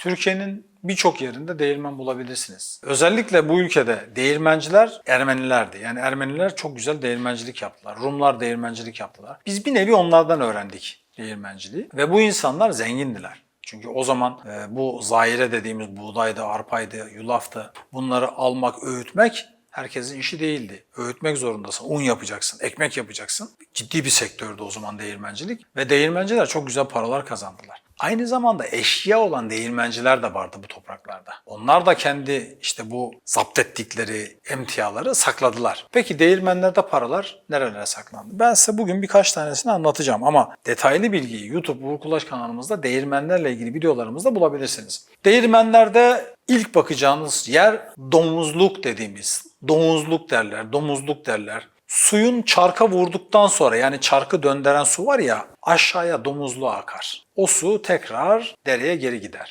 Türkiye'nin birçok yerinde değirmen bulabilirsiniz. Özellikle bu ülkede değirmenciler Ermenilerdi. Yani Ermeniler çok güzel değirmencilik yaptılar. Rumlar değirmencilik yaptılar. Biz bir nevi onlardan öğrendik değirmenciliği ve bu insanlar zengindiler. Çünkü o zaman e, bu zaire dediğimiz buğdaydı, arpaydı, yulaftı bunları almak, öğütmek herkesin işi değildi. Öğütmek zorundasın. Un yapacaksın, ekmek yapacaksın. Ciddi bir sektördü o zaman değirmencilik. Ve değirmenciler çok güzel paralar kazandılar. Aynı zamanda eşya olan değirmenciler de vardı bu topraklarda. Onlar da kendi işte bu zapt ettikleri emtiaları sakladılar. Peki değirmenlerde paralar nerelere saklandı? Ben size bugün birkaç tanesini anlatacağım ama detaylı bilgiyi YouTube Uğur Kulaç kanalımızda değirmenlerle ilgili videolarımızda bulabilirsiniz. Değirmenlerde ilk bakacağınız yer domuzluk dediğimiz. Domuzluk derler, domuzluk derler. Suyun çarka vurduktan sonra yani çarkı döndüren su var ya aşağıya domuzluğa akar. O su tekrar dereye geri gider.